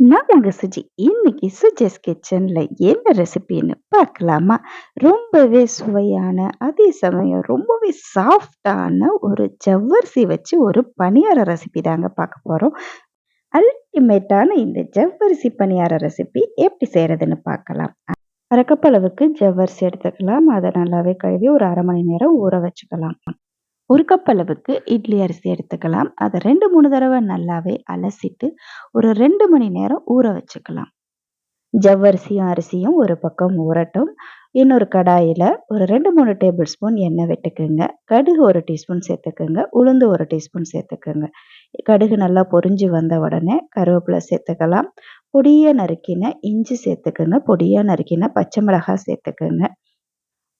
நான் உங்க சுஜி. இன்னைக்கு சுஜிஸ் கிச்சன்ல என்ன ரெசிபின்னு பார்க்கலாமா? ரொம்பவே சுவையான, அதே சமயம் ரொம்பவே சாஃப்ட்டான ஒரு ஜவ்வரிசி வச்சு ஒரு பணியார ரெசிபி தாங்க பார்க்க போறோம். அல்டிமேட்டான இந்த ஜவ்வரிசி பணியார ரெசிபி எப்படி செய்யறதுன்னு பார்க்கலாம். அரைக்கப்பளவுக்கு ஜவ்வரிசி எடுத்துக்கலாம். அதை நல்லாவே கழுவி ஒரு அரை மணி நேரம் ஊற வச்சுக்கலாம். ஒரு கப் அளவுக்கு இட்லி அரிசி எடுத்துக்கலாம். அதை ரெண்டு மூணு தடவை நல்லாவே அலசிட்டு, ஒரு ரெண்டு மணி நேரம் ஊற வச்சுக்கலாம். ஜவ்வரிசியும், அரிசியும் ஒரு பக்கம் ஊறட்டும். இன்னொரு கடாயில் ஒரு 2, 3 டேபிள் ஸ்பூன் எண்ணெய் விட்டுக்குங்க. கடுகு ஒரு டீஸ்பூன் சேர்த்துக்குங்க. உளுந்து ஒரு டீஸ்பூன் சேர்த்துக்குங்க. கடுகு நல்லா பொரிஞ்சு வந்த உடனே கருவேப்பிலை சேர்த்துக்கலாம். பொடியை நறுக்கின இஞ்சி சேர்த்துக்குங்க. பொடியை நறுக்கின பச்சை மிளகாய் சேர்த்துக்குங்க.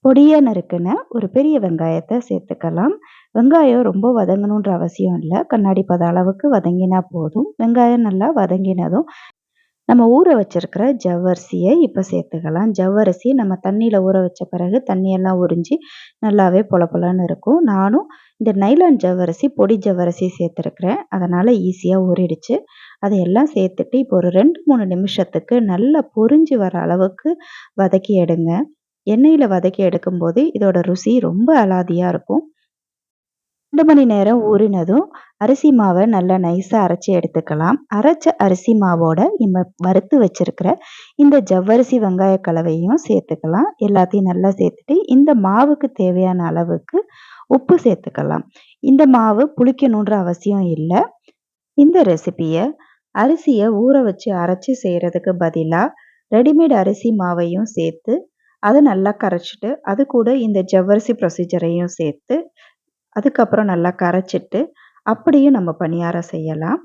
பொடியாக நறுக்குன ஒரு பெரிய வெங்காயத்தை சேர்த்துக்கலாம். வெங்காயம் ரொம்ப வதங்கணுன்ற அவசியம் இல்லை கண்ணாடி பத அளவுக்கு வதங்கினா போதும். வெங்காயம் நல்லா வதங்கினதும், நம்ம ஊற வச்சிருக்கிற ஜவ்வரிசியை இப்போ சேர்த்துக்கலாம். ஜவ்வரிசி நம்ம தண்ணியில் ஊற வச்ச பிறகு தண்ணியெல்லாம் உறிஞ்சி நல்லாவே பொல பொலன்னு இருக்கும். நானும் இந்த நைலான் ஜவ்வரிசி, பொடி ஜவ்வரிசி சேர்த்துருக்குறேன் அதனால் ஈஸியாக ஊறிடுச்சு. அதையெல்லாம் சேர்த்துட்டு இப்போ ஒரு 2, 3 நிமிஷத்துக்கு நல்லா பொறிஞ்சு வர அளவுக்கு வதக்கி எடுங்க. எண்ணெயில் வதக்கி எடுக்கும்போது இதோட ருசி ரொம்ப அலாதியாக இருக்கும். ரெண்டு மணி நேரம் ஊறினதும் அரிசி மாவை நல்லா நைஸாக அரைச்சி எடுத்துக்கலாம். அரைச்ச அரிசி மாவோட நம்ம வறுத்து வச்சிருக்கிற இந்த ஜவ்வரிசி வெங்காய கலவையும் சேர்த்துக்கலாம். எல்லாத்தையும் நல்லா சேர்த்துட்டு, இந்த மாவுக்கு தேவையான அளவுக்கு உப்பு சேர்த்துக்கலாம். இந்த மாவு புளிக்கணுன்ற அவசியம் இல்லை இந்த ரெசிபியை அரிசியை ஊற வச்சு அரைச்சி செய்கிறதுக்கு பதிலாக ரெடிமேட் அரிசி மாவையும் சேர்த்து, அதை நல்லா கரைச்சிட்டு அது கூட இந்த ஜவ்வரிசி ப்ரொசீஜரையும் சேர்த்து, அதுக்கப்புறம் நல்லா கரைச்சிட்டு, அப்படியும் நம்ம பணியாரம் செய்யலாம்.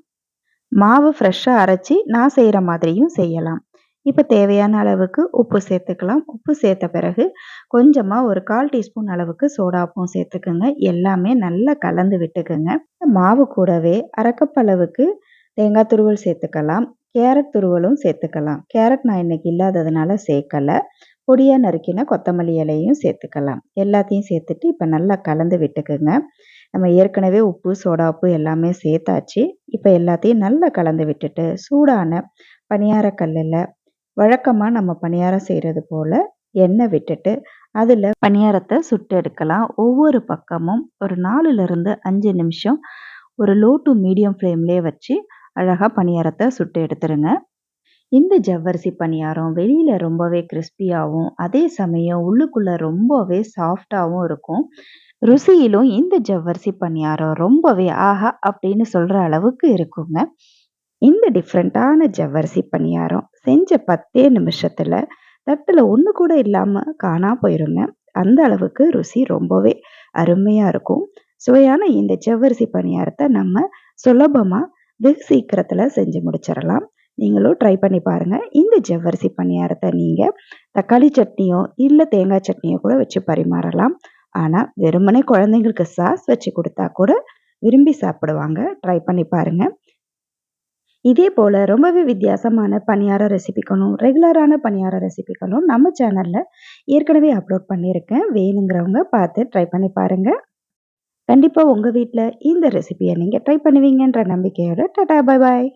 மாவு ஃப்ரெஷ்ஷாக அரைச்சி நான் செய்கிற மாதிரியும் செய்யலாம். இப்போ தேவையான அளவுக்கு உப்பு சேர்த்துக்கலாம். உப்பு சேர்த்த பிறகு கொஞ்சமாக ஒரு 1/4 டீஸ்பூன் அளவுக்கு சோடாப்பும் சேர்த்துக்குங்க. எல்லாமே நல்லா கலந்து விட்டுக்குங்க. மாவு கூடவே அரைக்கப்பளவுக்கு தேங்காய் துருவல் சேர்த்துக்கலாம். கேரட் துருவலும் சேர்த்துக்கலாம். கேரட் நான் இன்னைக்கு இல்லாததுனால சேர்க்கல. பொடியா நறுக்கின கொத்தமல்லி இலையும் சேர்த்துக்கலாம். எல்லாத்தையும் சேர்த்துட்டு இப்ப நல்லா கலந்து விட்டுக்குங்க. நம்ம ஏற்கனவே உப்பு, சோடாப்பு எல்லாமே சேர்த்தாச்சு. இப்ப எல்லாத்தையும் நல்லா கலந்து விட்டுட்டு, சூடான பணியார கல்லில் வழக்கமா நம்ம பணியாரம் செய்கிறது போல எண்ணெய் விட்டுட்டு, அதுல பணியாரத்தை சுட்டு எடுக்கலாம். ஒவ்வொரு பக்கமும் ஒரு 4லிருந்து 5 நிமிஷம் ஒரு லோ டூ மீடியம் ஃப்ளேம்லேயே வச்சு அழகாக பணியாரத்தை சுட்டு எடுத்துருங்க. இந்த ஜவ்வரிசி பணியாரம் வெளியில் ரொம்பவே கிறிஸ்பியாகவும் அதே சமயம் உள்ளுக்குள்ளே ரொம்பவே சாஃப்டாகவும் இருக்கும். ருசியிலும் இந்த ஜவ்வரிசி பணியாரம் ரொம்பவே ஆஹா! அப்படின்னு சொல்கிற அளவுக்கு இருக்குங்க. இந்த டிஃப்ரெண்ட்டான ஜவ்வரிசி பணியாரம் செஞ்ச பத்தே நிமிஷத்தில் தட்டில் ஒன்று கூட இல்லாமல் காணா போயிருங்க. அந்த அளவுக்கு ருசி ரொம்பவே அருமையாக இருக்கும். சுவையான இந்த ஜவ்வரிசி பணியாரத்தை நம்ம சுலபமாக வெகு சீக்கிரத்தில் செஞ்சு முடிச்சிடலாம். நீங்களும் ட்ரை பண்ணி பாருங்கள் இந்த ஜவ்வரிசி பணியாரத்தை நீங்கள் தக்காளி சட்னியோ, இல்லை தேங்காய் சட்னியோ கூட வச்சு பரிமாறலாம். ஆனால் வெறுமனே குழந்தைங்களுக்கு சாஸ் வச்சு கொடுத்தா கூட விரும்பி சாப்பிடுவாங்க. ட்ரை பண்ணி பாருங்கள் இதே போல் ரொம்பவே வித்தியாசமான பணியார ரெசிபிக்களும், ரெகுலரான பணியார ரெசிபிக்களும் நம்ம சேனலில் ஏற்கனவே அப்லோட் பண்ணியிருக்கேன். வேணுங்கிறவங்க பார்த்து ட்ரை பண்ணி பாருங்கள் கண்டிப்பாக உங்கள் வீட்டில் இந்த ரெசிபியை நீங்கள் ட்ரை பண்ணுவீங்கன்ற நம்பிக்கையோட டாடா! பாய் பாய்!